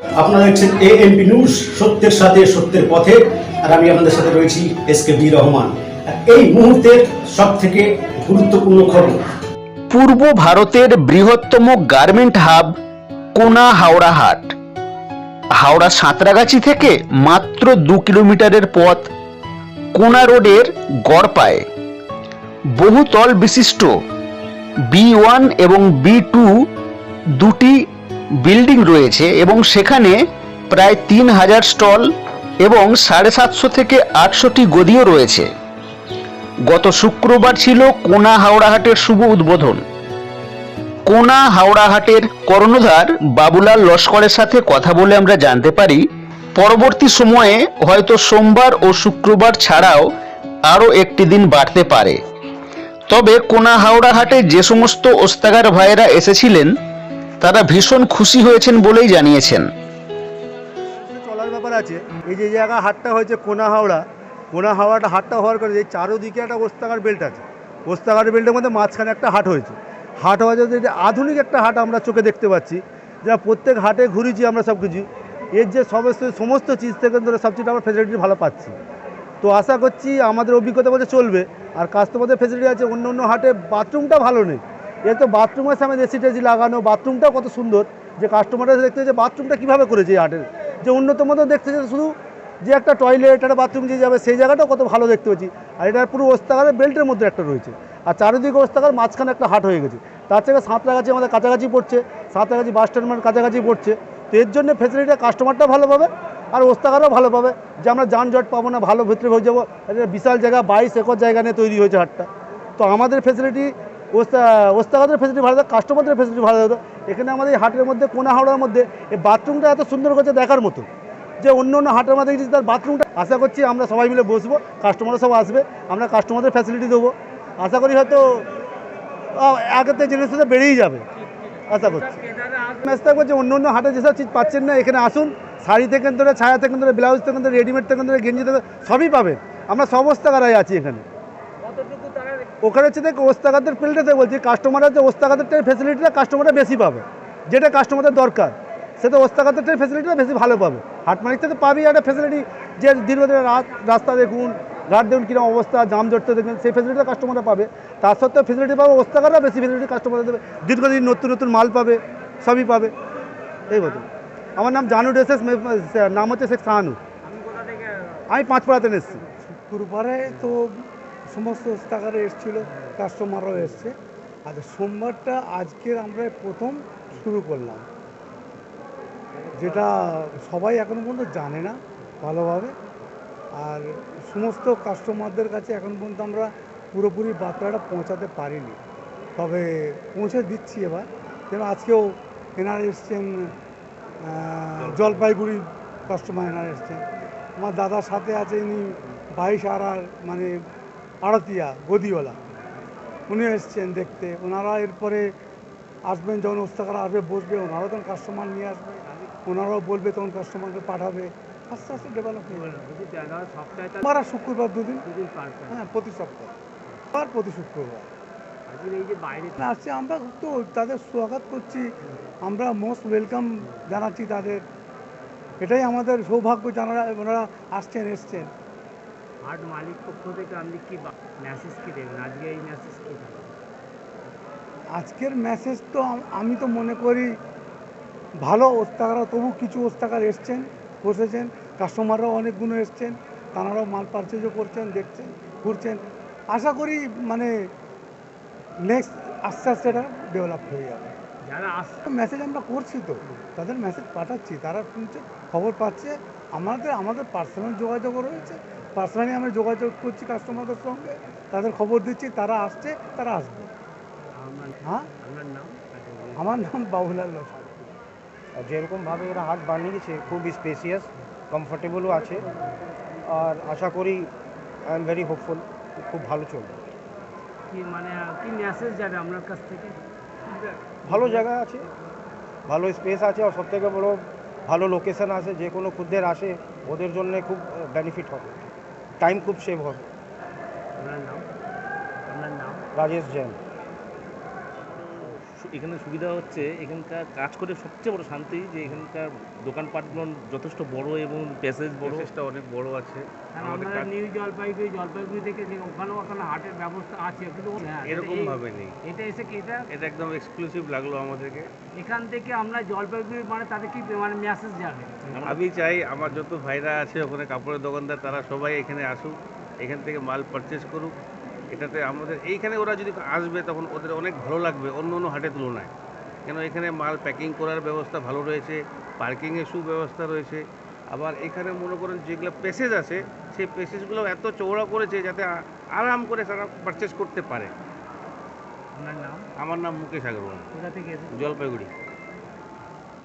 আপনারা দেখছেন এ MP news সত্যের সাথে সত্যের পথে, আর আমি আপনাদের সাথে রয়েছি এস কে বি রহমান। এই মুহূর্তের সব থেকে গুরুত্বপূর্ণ খবর। পূর্ব ভারতের বৃহত্তম গার্মেন্ট হাব কোনা হাওড়া হাট। হাওড়া সাঁতরাগাছি থেকে মাত্র দু কিলোমিটারের পথ কোনা রোডের গড়পায়। বহুতল বিশিষ্ট বি ওয়ান এবং বি টু দুটি বিল্ডিং রয়েছে এবং সেখানে প্রায় তিন হাজার স্টল এবং সাড়ে সাতশো থেকে আটশোটি গদিও রয়েছে। গত শুক্রবার ছিল কোনা হাওড়াহাটের শুভ উদ্বোধন। কোনা হাওড়াহাটের কর্ণধার বাবুলাল লস্করের সাথে কথা বলে আমরা জানতে পারি, পরবর্তী সময়ে হয়তো সোমবার ও শুক্রবার ছাড়াও আরও একটি দিন বাড়তে পারে। তবে কোনা হাওড়াহাটে যে সমস্ত ওস্তাগার ভাইয়েরা এসেছিলেন তারা ভীষণ খুশি হয়েছেন বলেই জানিয়েছেন। চলার ব্যাপার আছে। এই যে জায়গা হাটটা হয়েছে কোনা হাওড়া, কোনা হাওড়াটা হাটটা হওয়ার কারণে এই চারোদিকে একটা ওস্তাগার বেল্ট আছে। ওস্তাগার বেল্টের মধ্যে মাঝখানে একটা হাট হয়েছে। হাট হওয়া এটা আধুনিক একটা হাট আমরা চোখে দেখতে পাচ্ছি, যা প্রত্যেক হাটে ঘুরেছি আমরা সব কিছু এর যে সমস্ত সমস্ত চিজ থেকে ধরে সবচেয়ে আমরা ফেসিলিটি ভালো পাচ্ছি। তো আশা করছি আমাদের অভিজ্ঞতা বলতে চলবে। আর কাস্টমারদের ফেসিলিটি আছে অন্য অন্য হাটে বাথরুমটা ভালো নেই। এর তো বাথরুমের সামনে এসি টেসি লাগানো বাথরুমটাও কত সুন্দর। যে কাস্টমাররা দেখতে যে বাথরুমটা কীভাবে করেছে এই হাটের যে উন্নত মতো দেখতে শুধু যে একটা টয়লেট একটা বাথরুম যে যাবে, সেই জায়গাটাও কত ভালো দেখতে পাচ্ছি আর এটা পুরো ওস্তাগারের বেল্টের মধ্যে একটা রয়েছে। আর চারিদিকে ওস্তাগার মাঝখানে একটা হাট হয়ে গেছে। তার থেকে সাঁতরাগাছি আমাদের কাছাকাছি পড়ছে। সাঁতরাগাছি বাস স্ট্যান্ড কাছাকাছি পড়ছে। তো এর জন্য ফেসিলিটিটা কাস্টমারটা ভালো পাবে আর ওস্তাগারও ভালো পাবে। যে আমরা যানজট পাবো না, ভালো ভিতরে হয়ে যাব বিশাল জায়গা, বাইশ একর জায়গা নিয়ে তৈরি হয়েছে হাটটা তো আমাদের ফেসিলিটি ওস্তাগাদের ফেসিলিটি ভালো থাকে কাস্টমারদের ফেসিলিটি ভালো থাকে এখানে আমাদের এই হাটের মধ্যে কোনা হাওড়ার মধ্যে, এই বাথরুমটা এত সুন্দর করছে দেখার মতো। যে অন্য অন্য হাটের মধ্যে দেখছি তার বাথরুমটা আশা করছি আমরা সবাই মিলে বসবো কাস্টমাররা সব আসবে, আমরা কাস্টমারদের ফ্যাসিলিটি দেবো। আশা করি হয়তো থেকে জিনিসটা বেড়েই যাবে। আশা করছি। ম্যাচ থাকব যে অন্য অন্য হাটে যেসব চিজ পাচ্ছেন না, এখানে আসুন। শাড়ি থেকে ধরে, ছায়া থেকে ধরে ব্লাউজ থেকে ধরে রেডিমেড থেকে ধরে, গেঞ্জি থেকে সবই পাবেন। আমরা সমস্ত কারাই আছি এখানে। ওখানে হচ্ছে দেখ ওস্তাগাদের ফিল্ডে বলছি কাস্টমাররা যে ওস্তাগাদের ফেসিলিটিটা কাস্টমাররা বেশি পাবে। যেটা কাস্টমারদের দরকার সেটা ওস্তাগাদের ফেসিলিটিটা বেশি ভালো পাবে। হাট মালিক থেকে পাবি একটা ফেসিলিটি যে দীর্ঘদিনের রাত- রাস্তা দেখুন ঘাট দেখুন কীরকম অবস্থা, জাম জড়তে দেখুন, সেই ফেসিলিটিটা কাস্টমাররা পাবে। তার সত্ত্বেও ফেসিলিটি পাবে ওস্তাগাররা বেশি ফেসিলিটি কাস্টমাররা দেবে। দীর্ঘদিন নতুন নতুন মাল পাবে, সবই পাবে। এই মতো আমার নাম জানু ডেসেস নাম হচ্ছে শেখ শাহানু আমি পাঁচপাড়াতে এসেছি। শুক্রবারে তো সমস্ত ওস্তাগারে এসেছিল কাস্টমারও এসছে। আর সোমবারটা আজকের আমরা প্রথম শুরু করলাম। যেটা সবাই এখনও পর্যন্ত জানে না ভালোভাবে। আর সমস্ত কাস্টমারদের কাছে এখন পর্যন্ত আমরা পুরোপুরি বার্তাটা পৌঁছাতে পারিনি। তবে পৌঁছে দিচ্ছি এবার। যেন আজকেও এনারা এসছেন জলপাইগুড়ি কাস্টমার এনারা এসছেন। আমার দাদার সাথে আছে ইনি বাইশ আড়ার মানে আড়তিয়া গদিওয়ালা। উনি এসছেন দেখতে। ওনারা এরপরে আসবেন, যখন ওস্তাকারা আসবে, বসবে, ওনারাও তখন কাস্টমার নিয়ে আসবে। ওনারাও বলবে তখন কাস্টমারকে পাঠাবে। আস্তে আস্তে ডেভেলপ আর শুক্রবার দুদিন হ্যাঁ প্রতি সপ্তাহ। আর প্রতি শুক্রবার। আসছে, আমরা তো তাদের স্বাগত করছি। আমরা মোস্ট ওয়েলকাম জানাচ্ছি তাদের। এটাই আমাদের সৌভাগ্য জানারা ওনারা আসছেন, এসছেন। হাট মালিক পক্ষ থেকে আপনি কি মেসেজ কি দেবেন? আজকে এই মেসেজ কি আজকের মেসেজ তো আমি তো মনে করি ভালো ওস্তাকারা তবু কিছু ওস্তাকার এসছেন বসেছেন কাস্টমাররাও অনেকগুলো এসছেন তারাও মাল পারচেজও করছেন দেখছেন ঘুরছেন। আশা করি মানে নেক্সট আস্তে আস্তে এটা ডেভেলপ হয়ে যাবে। যারা আসছে মেসেজ আমরা করছি তো তাদের মেসেজ পাঠাচ্ছি তারা শুনছে খবর পাচ্ছে আমাদের আমাদের পার্সোনাল যোগাযোগও রয়েছে পার্সোনালি আমরা যোগাযোগ করছি কাস্টমারদের সঙ্গে তাদের খবর দিচ্ছি তারা আসছে তারা আসবে। হ্যাঁ? আমার নাম বাবুলাল লস্কর। আর যেরকমভাবে এরা হাট বানিয়েছে খুব স্পেসিয়াস কমফোর্টেবলও আছে। আর আশা করি আই এম ভেরি হোপফুল খুব ভালো চলবে। কি মানে কি মেসেজ যাবে আপনার কাছ থেকে? ভালো জায়গা আছে ভালো স্পেস আছে আর সবথেকে বড় ভালো লোকেশান আছে যে কোনো খুদ্দের আসে ওদের জন্য খুব বেনিফিট হবে। টাইম খুব সেভ হবে। আপনার নাম? আপনার নাম? রাজেশ জৈন। এখানে সুবিধা হচ্ছে এখানকার কাজ করে সবচেয়ে বড় শান্তি যে এখানকার দোকানপাটগুলো যথেষ্ট বড় এবং প্যাসেজ বড়। প্রসেসটা অনেক বড় আছে। কারণ আমাদের নিউ জলপাইগুড়ি জলপাইগুড়ি থেকে যে ওখানেও ওখানে হাটের ব্যবস্থা আছে কিন্তু হ্যাঁ, এরকম ভাবে নেই। এটা এসে কি এটা? এটা একদম এক্সক্লুসিভ লাগল আমাদেরকে। এখান থেকে আমরা জলপাইগুড়ি মানে তাদের কি মানে মেসেজ যাবে? আমি চাই আমার যত ভাইরা আছে ওখানে কাপড়ের দোকানদার তারা সবাই এখানে আসুক এখান থেকে মাল পারচেস করুক। এটাতে আমাদের এইখানে ওরা যদি আসবে তখন ওদের অনেক ভালো লাগবে অন্য অন্য হাটের তুলনায়। কেন এখানে মাল প্যাকিং করার ব্যবস্থা ভালো রয়েছে পার্কিংয়ের সুব্যবস্থা রয়েছে। আবার এখানে মনে করেন যেগুলো পেসেজ আছে সেই পেসেজগুলো এত চৌড়া করেছে যাতে আরাম করে তারা পারচেস করতে পারে। আমার নাম মুকেশ আগরওয়াল। থেকে জলপাইগুড়ি।